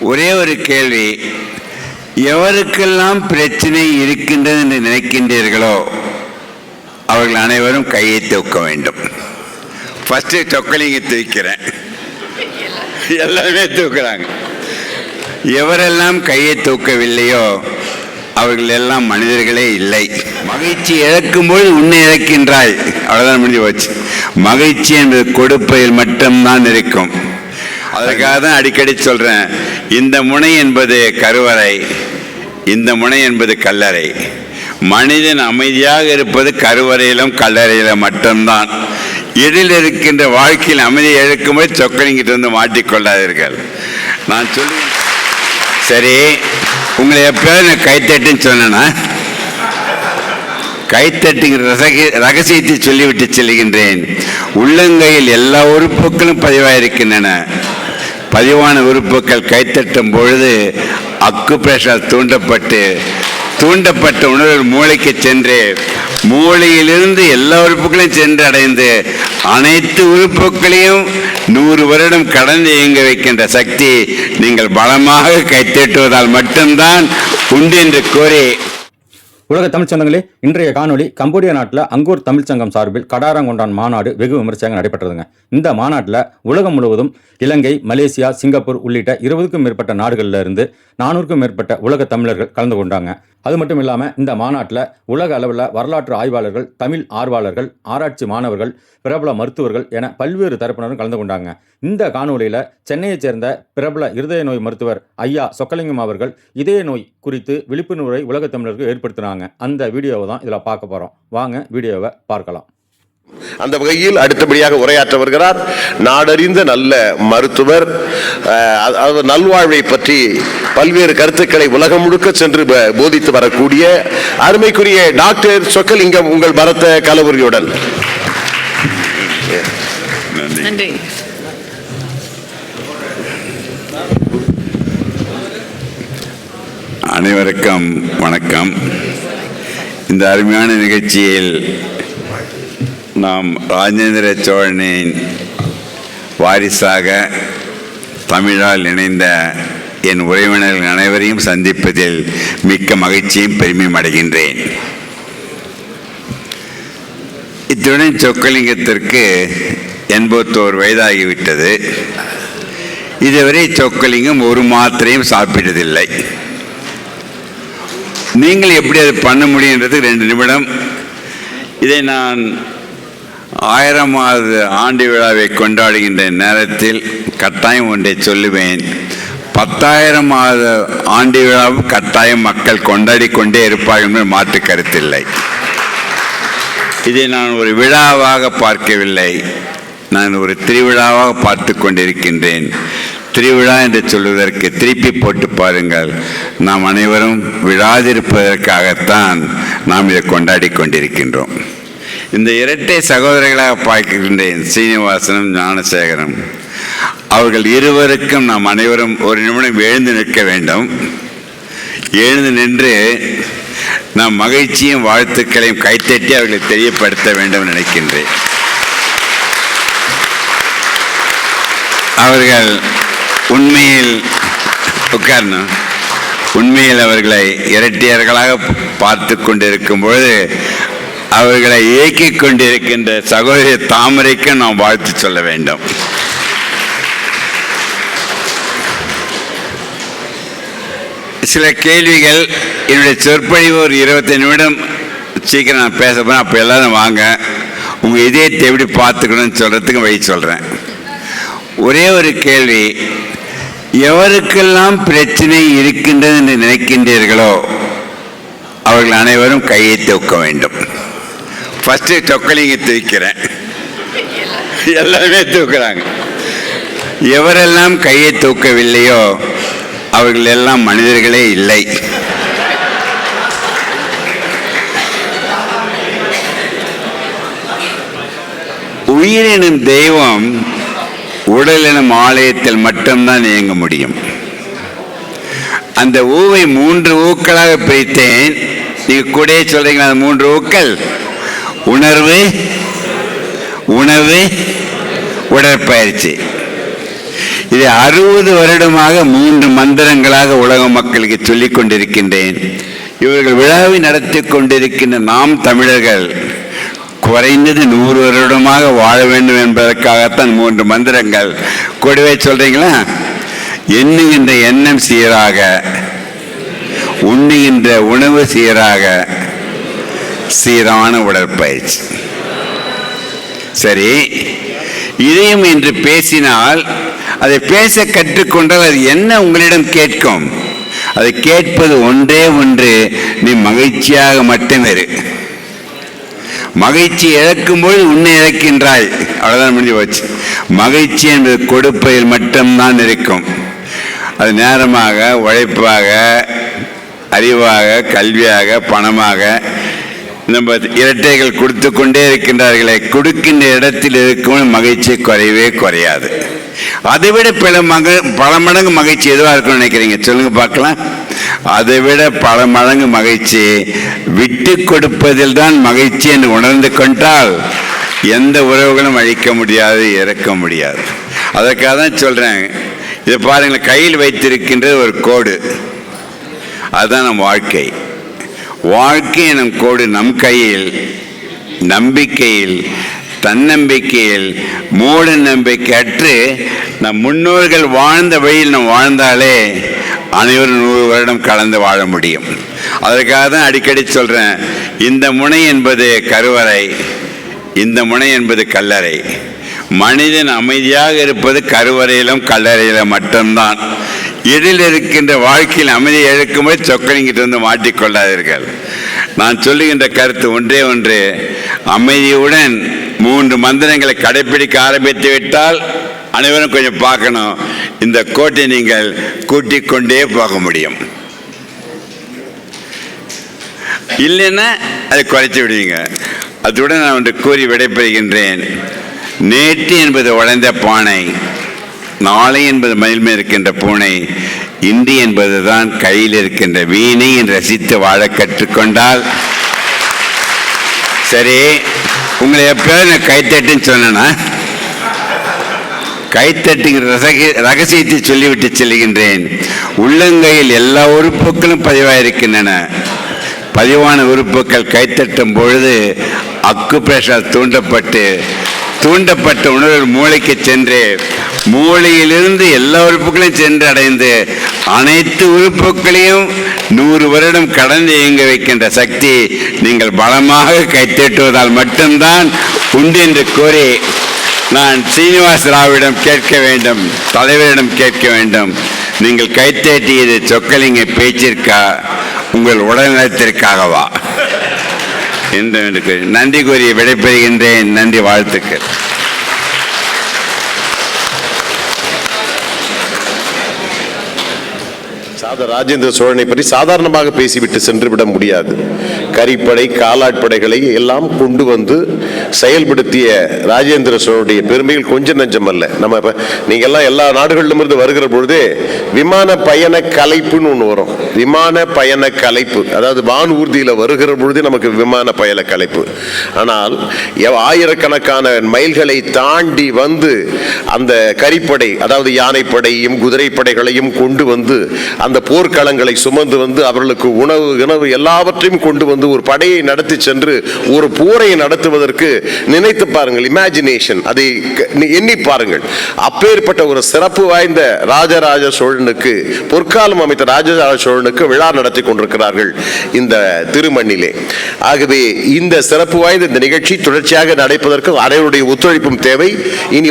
ஒரே ஒரு கேள்வி. எவருக்கெல்லாம் பிரச்சனை இருக்கின்றது என்று நினைக்கின்றீர்களோ அவர்கள் அனைவரும் கையை தூக்க வேண்டும். ஃபஸ்ட்டு சொக்கலிங்க தூக்கிறேன். எல்லாருமே தூக்குறாங்க. எவரெல்லாம் கையை தூக்கவில்லையோ அவர்கள் எல்லாம் மனிதர்களே இல்லை. மகிழ்ச்சி இழக்கும்போது உன்னை இழக்கின்றாய். அவ்வளோதான் முடிஞ்சு போச்சு. மகிழ்ச்சி என்பது கொடுப்பதில் மட்டும்தான் இருக்கும். அதற்காக தான் அடிக்கடி சொல்கிறேன் இந்த முனை என்பது கருவறை இந்த முனை என்பது கல்லறை. மனிதன் அமைதியாக இருப்பது கருவறையிலும் கல்லறையிலும் மட்டும்தான். இதில் இருக்கின்ற வாழ்க்கையில் அமைதியை இழக்கும்போது சொக்கலிங்கிட்ட வந்து மாட்டிக்கொள்ளாதீர்கள் நான் சொல்லி சரி உங்களை எப்பயாவது நான் கைத்தட்டுன்னு சொன்னேன்னா கைத்தட்டுங்கிற ரகசியத்தை சொல்லிவிட்டு செல்கின்றேன். உள்ளங்கையில் எல்லா உறுப்புகளும் பதிவாயிருக்கின்றன. பதிவான உறுப்புகள் கைத்தட்டும் பொழுது அக்குப்ரெஷர் தூண்டப்பட்டு தூண்டப்பட்ட உணர்வு மூளைக்கு சென்று மூளையிலிருந்து எல்லா உறுப்புகளையும் சென்று அடைந்து அனைத்து உறுப்புகளையும் நூறு வருடம் கடந்து இயங்க வைக்கின்ற சக்தி நீங்கள் பலமாக கைத்தட்டுவதால் மட்டும்தான் உண்டு என்று கூறி உலக தமிழ்ச் சொந்தங்களே இன்றைய காணொளி கம்போடியா நாட்டில் அங்கூர் தமிழ்ச் சங்கம் சார்பில் கடாரங்கொண்டான் மாநாடு வெகு விமர்சையாக நடைபெற்றதுங்க. இந்த மாநாட்டில் உலகம் முழுவதும் இலங்கை மலேசியா சிங்கப்பூர் உள்ளிட்ட இருபதுக்கும் மேற்பட்ட நாடுகளில் இருந்து நானூறுக்கும் மேற்பட்ட உலக தமிழர்கள் கலந்து கொண்டாங்க. அது மட்டும் இல்லாமல் இந்த மாநாட்டில் உலக அளவில் வரலாற்று ஆய்வாளர்கள் தமிழ் ஆர்வலர்கள் ஆராய்ச்சி மாணவர்கள் பிரபல மருத்துவர்கள் என பல்வேறு தரப்பினரும் கலந்து கொண்டாங்க. இந்த காணொளியில் சென்னையைச் சேர்ந்த பிரபல இருதய நோய் மருத்துவர் ஐயா சொக்கலிங்கம் அவர்கள் இதய நோய் குறித்து விழிப்புணர்வை உலகத் தமிழருக்கு ஏற்படுத்தினாங்க. அந்த வீடியோவை தான் இதில் பார்க்க போகிறோம் வாங்க வீடியோவை பார்க்கலாம். அந்த வகையில் அடுத்தபடியாக உரையாற்ற வருகிறார். நாடறிந்த நல்ல மருத்துவர் நல்வாழ்வை பற்றி பல்வேறு கருத்துக்களை உலகம் முழுக்க சென்று போதித்து வரக்கூடிய அருமைக்குரிய டாக்டர் சொக்கலிங்கம் உங்கள் பரத்த கலவரியுடன். நன்றி. அனைவருக்கும் வணக்கம். இந்த அருமையான நிகழ்ச்சியில் நாம் ராஜேந்திர சோழனின் வாரிசாக தமிழால் இணைந்த என் உறவினர்கள் அனைவரையும் சந்திப்பதில் மிக்க மகிழ்ச்சியும் பெருமையும் அடைகின்றேன். இத்துடன் சொக்கலிங்கத்திற்கு எண்பத்தோரு வயதாகிவிட்டது. இதுவரை சொக்கலிங்கம் ஒரு மாத்திரையும் சாப்பிட்டதில்லை. நீங்கள் எப்படி அதை பண்ண முடியுன்றது ரெண்டு நிமிடம். இதை நான் ஆயிரமாவது ஆண்டு விழாவை கொண்டாடுகின்ற நேரத்தில் கட்டாயம் ஒன்றை சொல்லுவேன். பத்தாயிரமாவது ஆண்டு விழாவும் கட்டாயம் மக்கள் கொண்டாடி கொண்டே இருப்பார்கள் என்று மாற்று கருத்தில்லை. இதை நான் ஒரு விழாவாக பார்க்கவில்லை. நான் ஒரு திருவிழாவாக பார்த்து கொண்டிருக்கின்றேன். திருவிழா என்று சொல்வதற்கு திருப்பி போட்டு பாருங்கள். நாம் அனைவரும் விழாதிருப்பதற்காகத்தான் நாம் இதை கொண்டாடி கொண்டிருக்கின்றோம். இந்த இரட்டை சகோதரிகளாக பார்க்கின்றேன் சீனிவாசனும் ஞானசேகரம். அவர்கள் இருவருக்கும் நாம் அனைவரும் ஒரு நிமிடம் எழுந்து நிற்க வேண்டும். எழுந்து நின்று நாம் மகிழ்ச்சியும் வாழ்த்துக்களையும் கைத்தட்டி அவர்களை தெரியப்படுத்த வேண்டும் நினைக்கின்றேன். அவர்கள் உண்மையில் உட்காரணும் உண்மையில் அவர்களை இரட்டையர்களாக பார்த்து கொண்டிருக்கும் பொழுது அவர்களை இயக்கிக் கொண்டிருக்கின்ற சகோதரி தாமரைக்கு நாம் வாழ்த்து சொல்ல வேண்டும். சில கேள்விகள் என்னுடைய சொற்பொழிவு ஒரு இருபத்தி நிமிடம் சீக்கிரம் நான் பேச போகிறேன் அப்போ எல்லாரும் வாங்க. உங்கள் இதயத்தை எப்படி பார்த்துக்கணும்னு சொல்கிறதுக்கு வழி சொல்கிறேன் ஒரே ஒரு கேள்வி எவருக்கெல்லாம் பிரச்சனை இருக்கின்றது என்று நினைக்கின்றீர்களோ அவர்கள் அனைவரும் கையை தூக்க வேண்டும். ஃபஸ்ட்டு தொக்கலிங்க தூக்கிறேன். எல்லாருமே தூக்குறாங்க. எவரெல்லாம் கையை தூக்கவில்லையோ அவர்கள் எல்லாம் மனிதர்களே இல்லை. உயிரினும் தெய்வம் உடல் எனும் ஆலயத்தில் மட்டும்தான் இயங்க முடியும். அந்த ஊவை மூன்று ஊக்களாக பிரித்தேன். நீங்க கூட சொல்றீங்களா அந்த மூன்று ஊக்கள்? உணர்வு உணவு உடற்பயிற்சி. இதை அறுபது வருடமாக மூன்று மந்திரங்களாக உலக மக்களுக்கு சொல்லிக் கொண்டிருக்கின்றேன். இவர்கள் விழாவை நடத்தி கொண்டிருக்கின்ற நாம் தமிழர்கள் குறைந்தது நூறு வருடமாக வாழ வேண்டும் என்பதற்காகத்தான் மூன்று மந்திரங்கள். கூடவே சொல்றீங்களா? எண்ணுகின்ற எண்ணம் சீராக உண்ணுகின்ற உணவு சீராக சீரான உடற்பயிற்சி. சரி இதயம் என்று பேசினால் அதை பேச கற்றுக்கொண்டால் அது என்ன உங்களிடம் கேட்கும்? அதை கேட்பது ஒன்றே ஒன்று நீ மகிழ்ச்சியாக மட்டும் இரு மகிழ்ச்சி இழக்கும்போது உன்னை இழக்கின்றாய். அவ்வளோதான் முடிஞ்சு போச்சு. மகிழ்ச்சி என்பது கொடுப்பதில் மட்டும்தான் இருக்கும். அது நேரமாக உழைப்பாக அறிவாக கல்வியாக பணமாக நம்ம இரட்டைகள் கொடுத்து கொண்டே இருக்கின்றார்களே கொடுக்கின்ற இடத்தில் இருக்கும் மகிழ்ச்சி குறையவே குறையாது. அதை விட பல மக பல மடங்கு மகிழ்ச்சி எதுவாக இருக்கும்னு நினைக்கிறீங்க? சொல்லுங்க பார்க்கலாம். அதை விட பல மடங்கு மகிழ்ச்சி விட்டு கொடுப்பதில் தான் மகிழ்ச்சி என்று உணர்ந்து கொண்டால் எந்த உறவுகளும் அழிக்க முடியாது இறக்க முடியாது. அதற்காக தான் சொல்கிறேன் இதை பாருங்கள் கையில் வைத்திருக்கின்றது ஒரு கோடு. அதுதான் நம் வாழ்க்கை. வாழ்க்கை எனும் கோடு நம் கையில் நம்பிக்கையில் தன்னம்பிக்கையில் மூட நம்பிக்கை அற்று நம் முன்னோர்கள் வாழ்ந்த வழியில் நாம் வாழ்ந்தாலே அனைவரும் நூறு வருடம் கலந்து வாழ முடியும். அதற்காக தான் அடிக்கடி சொல்கிறேன் இந்த முனை என்பது கருவறை இந்த முனை என்பது கல்லறை. மனிதன் அமைதியாக இருப்பது கருவறையிலும் கல்லறையிலும் மட்டும்தான். எழில் இருக்கின்ற வாழ்க்கையில் அமைதியை இழக்கும்போது சொக்கனிங்கிட்டு வந்து மாட்டிக்கொள்ளாதீர்கள். நான் சொல்லுகின்ற கருத்து ஒன்றே ஒன்று அமைதியுடன் மூன்று மந்திரங்களை கடைபிடிக்க ஆரம்பித்து விட்டால் அனைவரும் கொஞ்சம் பார்க்கணும். இந்த கோட்டை நீங்கள் கூட்டிக் கொண்டே போக முடியும். இல்லைன்னா அதை குறைச்சி விடுவீங்க. அதுடன் நான் ஒன்று கூறி விடைபெறுகின்றேன். நேற்று என்பது உழைந்த பானை. நாளை என்பது மயில்மே இருக்கின்ற பூனை இன்று என்பதுதான் கையில் இருக்கின்ற வீணை ரசித்து வாழ கற்றுக்கொண்டால். சரி உங்களை எப்பயாவது நான் கைத்தட்டுன்னு சொன்னேன்னா கைத்தட்டுங்கிற ரசக ரகசியத்தை சொல்லிவிட்டு செல்கின்றேன். உள்ளங்கையில் எல்லா உறுப்புகளும் பதிவாயிருக்கின்றன. பதிவான உறுப்புகள் கைத்தட்டும் பொழுது அக்குப்ரேஷால் தூண்டப்பட்டு தூண்டப்பட்ட உணர்வு மூளைக்கு சென்று மூளையிலிருந்து எல்லா உறுப்புகளையும் சென்று அடைந்து அனைத்து உறுப்புகளையும் நூறு வருடம் கடந்து இயங்க வைக்கின்ற சக்தி நீங்கள் பலமாக கைத்தட்டுவதால் மட்டும்தான் உண்டு என்று கூறி நான் சீனிவாச ராவிடம் கேட்க வேண்டும் தலைவரிடம் கேட்க வேண்டும். நீங்கள் கைத்தட்டியது சொக்கலிங்க பேச்சிற்கா உங்கள் உடல்நலத்திற்காகவா? என்று நன்றி கூறி விடைபெறுகின்றேன். நன்றி வாழ்த்துக்கள். சாத ராஜேந்திர சோழனை பற்றி சாதாரணமாக பேசிவிட்டு சென்றுவிட முடியாது. கரிப்படை காலாட்படைகளை எல்லாம் கொண்டு வந்து செயல்படுத்திய ராஜேந்திர சோழனுடைய பெருமைகள் கொஞ்சம் நஞ்சம் அல்ல. நம்ம இப்ப நீங்க எல்லாம் எல்லா நாடுகளிலும் இருந்து வருகிற பொழுதே விமான பயண கலைப்புன்னு ஒன்று வரும். விமான பயண கலைப்பு. அதாவது வான் வருகிற பொழுதே நமக்கு விமான பயண கலைப்பு. ஆனால் எவ் ஆயிரக்கணக்கான மைல்களை தாண்டி வந்து அந்த கரிப்படை அதாவது யானைப்படையும் குதிரைப்படைகளையும் கொண்டு வந்து அந்த போர்க்களங்களை சுமந்து வந்து அவர்களுக்கு உணவு உணவு எல்லாவற்றையும் கொண்டு வந்து ஒரு படையை நடத்தி சென்று ஒரு போரை நடத்துவதற்கு நினைத்து பாருங்கள் இமேஜினேஷன் அதை எண்ணி பாருங்கள். அப்பேற்பட்ட ஒரு சிறப்பு வாய்ந்த ராஜராஜ சோழனுக்கு பொற்காலம் அமைத்த ராஜராஜ சோழனுக்கு விழா நடத்தி கொண்டிருக்கிறார்கள் இந்த திருமண்ணிலே. ஆகவே இந்த சிறப்பு வாய்ந்த இந்த நிகழ்ச்சி தொடர்ச்சியாக நடைபெறுவதற்கு அனைவருடைய ஒத்துழைப்பும் தேவை. இனி